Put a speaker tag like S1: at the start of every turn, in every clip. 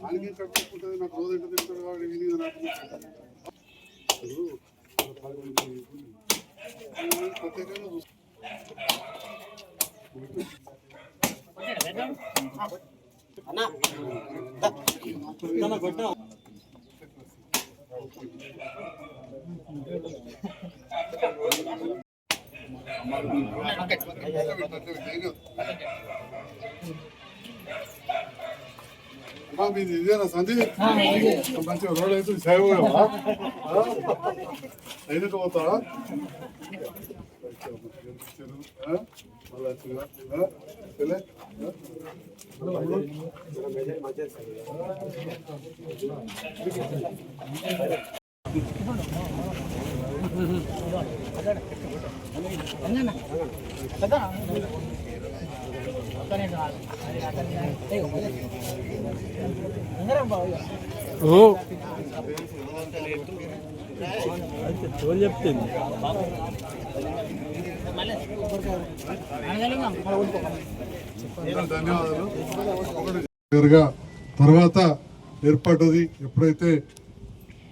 S1: ఆయనకి కట్టుకుంటుంది నాకు రోజు ఎంత తింటాడు వాడు విని నాకు ప్రత్యేకంగా చూస్తా. అమ్మా, మీది ఇదేనా సంధి మంచిగా రోడ్ అయితే సేవ అయినట్టు పోతావా మళ్ళీ తోలు చెప్తుంది ధన్యవాదాలు తర్వాత ఏర్పాటుది ఎప్పుడైతే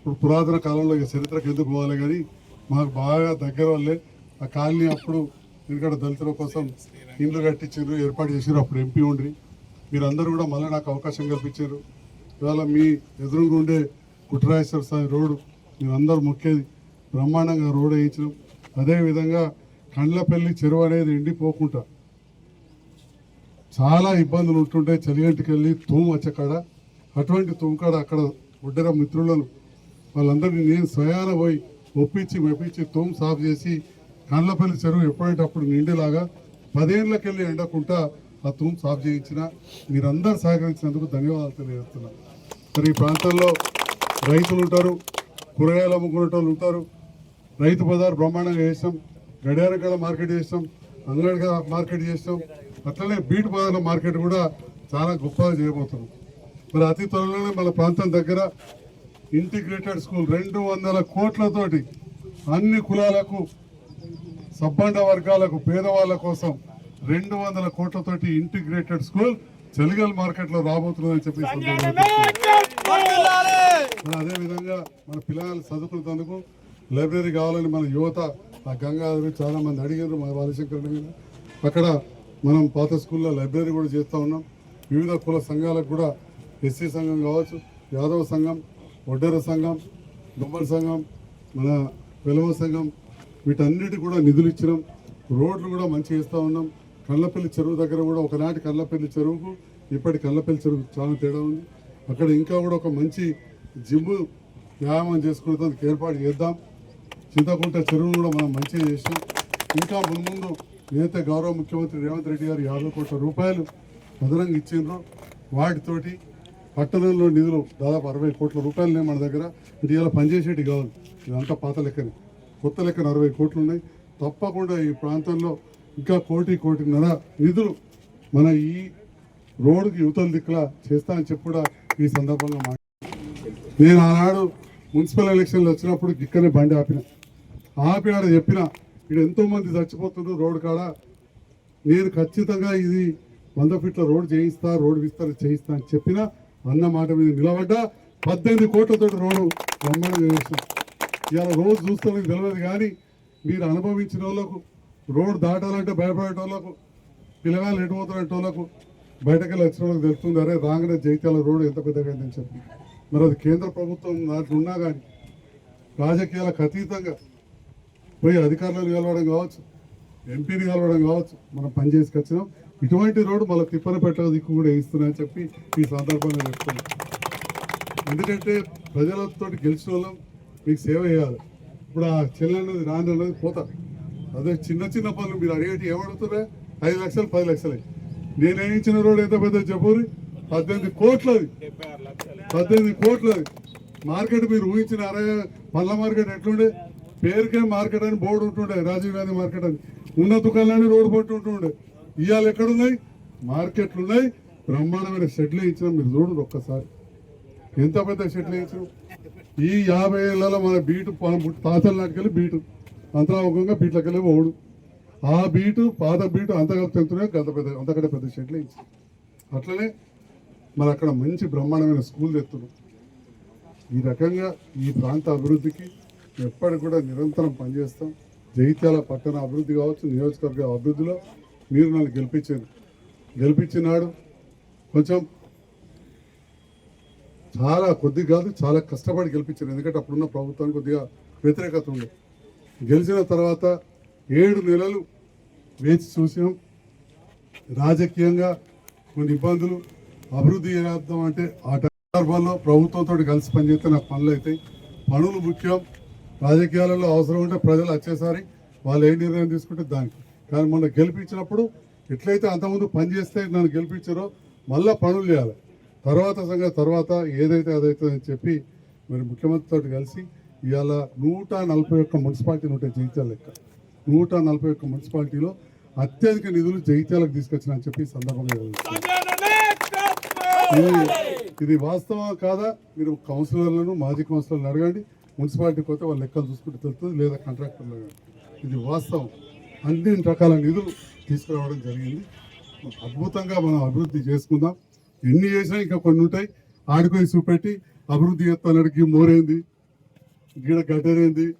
S1: ఇప్పుడు పురాతన కాలంలో ఇక చరిత్రకు ఎందుకు పోవాలి కానీ మాకు బాగా దగ్గర వాళ్ళే. ఆ కాలనీ అప్పుడు ఎందుకంటే దళితుల కోసం ఇండ్లు కట్టించారు ఏర్పాటు చేశారు అప్పుడు ఎంపీ ఉండ్రి. మీరందరూ కూడా మళ్ళీ నాకు అవకాశం కల్పించారు ఇవాళ మీ ఎదురుగా ఉండే కుట్రాయేశ్వర స్వామి రోడ్డు మీరందరూ మొక్కేది. బ్రహ్మాండంగా రోడ్ వేయించడం అదేవిధంగా కండ్లపల్లి చెరువు అనేది ఎండిపోకుండా చాలా ఇబ్బందులు ఉంటుంటాయి చలిగంటికి వెళ్ళి తూము వచ్చే కాడ అటువంటి తూము అక్కడ ఉడ్డర మిత్రులను వాళ్ళందరినీ నేను స్వయాన పోయి ఒప్పించి మెప్పించి తూము సాఫ్ చేసి కండ్లపల్లి చెరువు ఎప్పుడంటే అప్పుడు నిండేలాగా పదేళ్ళకెళ్ళి ఎండకుండా ఆ తూం సాఫ్ చేయించిన మీరందరూ సహకరించినందుకు ధన్యవాదాలు తెలియజేస్తున్నా మరి ఈ ప్రాంతంలో రైతులు ఉంటారు కూరగాయలు అమ్ముకునే వాళ్ళు ఉంటారు రైతు బజార్ బ్రహ్మాండంగా చేసాం గడియారగడ మార్కెట్ చేసాం అంగడి మార్కెట్ చేసాం అట్లనే బీట్ బజార్ల మార్కెట్ కూడా చాలా గొప్పగా చేయబోతున్నాం. మరి అతి త్వరలోనే మన ప్రాంతం దగ్గర ఇంటిగ్రేటెడ్ స్కూల్ రెండు వందల కోట్లతోటి అన్ని కులాలకు సబ్బండ వర్గాలకు పేదవాళ్ళ కోసం రెండు వందల కోట్లతోటి ఇంటిగ్రేటెడ్ స్కూల్ చెలిగల్ మార్కెట్లో రాబోతుందని చెప్పి అదే విధంగా మన పిల్లలు చదువుకునేందుకు లైబ్రరీ కావాలని మన యువత ఆ గంగాధరి చాలా మంది అడిగారు మా బాలశంకర్ మీద. అక్కడ మనం పాత స్కూల్లో లైబ్రరీ కూడా చేస్తూ ఉన్నాం. వివిధ కుల సంఘాలకు కూడా ఎస్సీ సంఘం కావచ్చు యాదవ సంఘం ఒడ్డెర సంఘం గుమ్మల సంఘం మన వెలవ సంఘం వీటన్నిటి కూడా నిధులు ఇచ్చినాం. రోడ్లు కూడా మంచిగా ఇస్తూ ఉన్నాం. కళ్ళపల్లి చెరువు దగ్గర కూడా ఒకనాటి కళ్ళపల్లి చెరువుకు ఇప్పటి కళ్ళపల్లి చెరువు చాలా తేడా ఉంది. అక్కడ ఇంకా కూడా ఒక మంచి జిమ్ వ్యాయామం చేసుకునేందుకు ఏర్పాటు చేద్దాం. చింతకుంట చెరువును కూడా మనం మంచిగా చేసాం ఇంకా మున్ముందు నేత గౌరవ ముఖ్యమంత్రి రేవంత్ రెడ్డి గారు యాభై కోట్ల రూపాయలు అదనంగా ఇచ్చిండ్రు. వాటితోటి పట్టణంలో నిధులు దాదాపు అరవై కోట్ల రూపాయలనే మన దగ్గర. అంటే ఇలా పనిచేసేటి కావాలి ఇదంతా పాత లెక్కనే. కొత్త లెక్కన అరవై కోట్లు ఉన్నాయి తప్పకుండా ఈ ప్రాంతంలో ఇంకా కోటి కోటిన్నర నిధులు మన ఈ రోడ్డుకి యువతల దిక్కులా చేస్తా అని చెప్పి కూడా ఈ సందర్భంగా నేను ఆనాడు మున్సిపల్ ఎలక్షన్లు వచ్చినప్పుడు ఇక్కడనే బండి ఆపిన. ఆపి ఆడ చెప్పిన ఇక్కడ ఎంతోమంది చచ్చిపోతుండ్రు చచ్చిపోతున్నారు రోడ్డు కాడ. నేను ఖచ్చితంగా ఇది వంద ఫీట్ల రోడ్డు చేయిస్తా రోడ్డు విస్తరణ చేయిస్తా అని చెప్పిన అన్న మాట మీద నిలబడ్డ పద్దెనిమిది కోట్లతో రోడ్డు బ్రహ్మాండంగా చేస్తాం ఇవాళ రోజు చూస్తే తెలియదు కానీ మీరు అనుభవించిన వాళ్ళకు రోడ్డు దాటాలంటే భయపడేటోళ్ళకు పిల్లగాలు పిల్లగాళ్ళు ఎటు పోతున్నట్టు వాళ్ళకు బయటకెళ్ళి వచ్చిన వాళ్ళకి తెలుస్తుంది అరే రాగానే జైత్యాల రోడ్డు ఎంత పెద్దగా అయిందని చెప్పి. మరి అది కేంద్ర ప్రభుత్వం దాంట్లో ఉన్నా కానీ రాజకీయాలకు అతీతంగా పోయి అధికారులను కలవడం కావచ్చు ఎంపీని కలవడం కావచ్చు మనం పని చేసుకొచ్చినాం. ఇటువంటి రోడ్డు మళ్ళీ తిప్పనపెట్ట దిక్కు కూడా వేస్తున్నాయని చెప్పి ఈ సందర్భంగా చెప్తున్నాం. ఎందుకంటే ప్రజలతో గెలిచిన వాళ్ళం మీకు సేవ చేయాలి. ఇప్పుడు ఆ చెల్లెన్నది రాని అన్నది పోతారు అదే చిన్న చిన్న పనులు మీరు అడిగేటి ఏమడుగుతారా ఐదు లక్షలు పది లక్షలు నేను వేయించిన రోడ్ ఎంత పెద్ద చెప్పురి పద్దెనిమిది కోట్లది పద్దెనిమిది కోట్లది మార్కెట్ మీరు ఊహించిన అరే పళ్ళ మార్కెట్ ఎట్లుండే? పేరుకే మార్కెట్ అని బోర్డు ఉంటుండే రాజీవ్ గాంధీ మార్కెట్ అని. ఉన్న దుకాణాన్ని రోడ్డు పట్టు ఉంటుండే. ఇవాళ ఎక్కడున్నాయి? మార్కెట్లు ఉన్నాయి బ్రహ్మాండమైన షెడ్లు ఇచ్చిన మీరు చూడండి ఒక్కసారి. ఎంత పెద్ద షెడ్లు ఇచ్చినాం ఈ యాభై ఏళ్ళలో మన బీటు తాతల నాటికెళ్ళి బీటు. అంతరాముఖంగా బీట్లకెళ్ళి ఓడు ఆ బీటు పాత బీటు అంతగా తెంతున్నాయి గత పెద్ద అంతకంటే పెద్ద షెడ్లు ఇచ్చి అట్లనే మరి అక్కడ మంచి బ్రహ్మాండమైన స్కూల్ తెస్తున్నాం ఈ రకంగా ఈ ప్రాంత అభివృద్ధికి ఎప్పటికి కూడా నిరంతరం పనిచేస్తాం. జైత్యాల పట్టణ అభివృద్ధి కావచ్చు నియోజకవర్గ అభివృద్ధిలో మీరు నన్ను గెలిపించారు. గెలిపించినాడు. కొంచెం చాలా కొద్ది కాదు చాలా కష్టపడి గెలిపించారు. ఎందుకంటే అప్పుడున్న ప్రభుత్వానికి కొద్దిగా వ్యతిరేకత ఉంది గెలిచిన తర్వాత ఏడు నెలలు వేచి చూసినాం. రాజకీయంగా కొన్ని ఇబ్బందులు అభివృద్ధి చేద్దాం అంటే ఆ సందర్భంలో ప్రభుత్వంతో కలిసి పనిచేస్తే నాకు పనులు అవుతాయి. పనులు ముఖ్యం. రాజకీయాలలో అవసరం ఉంటే ప్రజలు వచ్చేసారి వాళ్ళు ఏ నిర్ణయం తీసుకుంటే దానికి. కానీ మొన్న గెలిపించినప్పుడు ఎట్లయితే అంతకుముందు పని చేస్తే నన్ను గెలిపించారో మళ్ళా పనులు చేయాలి. తర్వాత సంగతి తర్వాత ఏదైతే అదైతే అని చెప్పి మరి ముఖ్యమంత్రితో కలిసి ఇవాళ నూట నలభై ఒక్క మున్సిపాలిటీలు ఉంటాయి జగిత్యాల లెక్క. నూట నలభై ఒక్క మున్సిపాలిటీలో అత్యధిక నిధులు జగిత్యాలకు తీసుకొచ్చిన అని చెప్పి సందర్భంగా ఇది వాస్తవం కాదా? మీరు కౌన్సిలర్లను మాజీ కౌన్సిలర్లను అడగండి. మున్సిపాలిటీకి పోతే వాళ్ళు లెక్కలు చూసుకుంటే తెలుస్తుంది లేదా కాంట్రాక్టర్లు అడగండి. ఇది వాస్తవం. అన్ని రకాల నిధులు తీసుకురావడం జరిగింది. అద్భుతంగా మనం అభివృద్ధి చేసుకుందాం. ఎన్ని చేసినా ఇంకా కొన్ని ఉంటాయి. ఆడిపోయి చూపెట్టి అభివృద్ధి చేస్తానడికి మోరేంది? గీడ గడ్డరేంది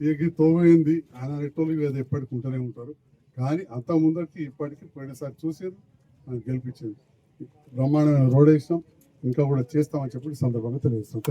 S1: ఈ తోవేంది ఆయన రెట్టోళ్ళు అది ఎప్పటికి ఉంటూనే ఉంటారు. కానీ అంత ముందరికి ఇప్పటికి పోయినసారి చూసి మనం గెలిపించింది. బ్రహ్మాండమైన రోడ్ వేసినాం. ఇంకా కూడా చేస్తామని చెప్పి సందర్భంగా తెలియజేస్తాం.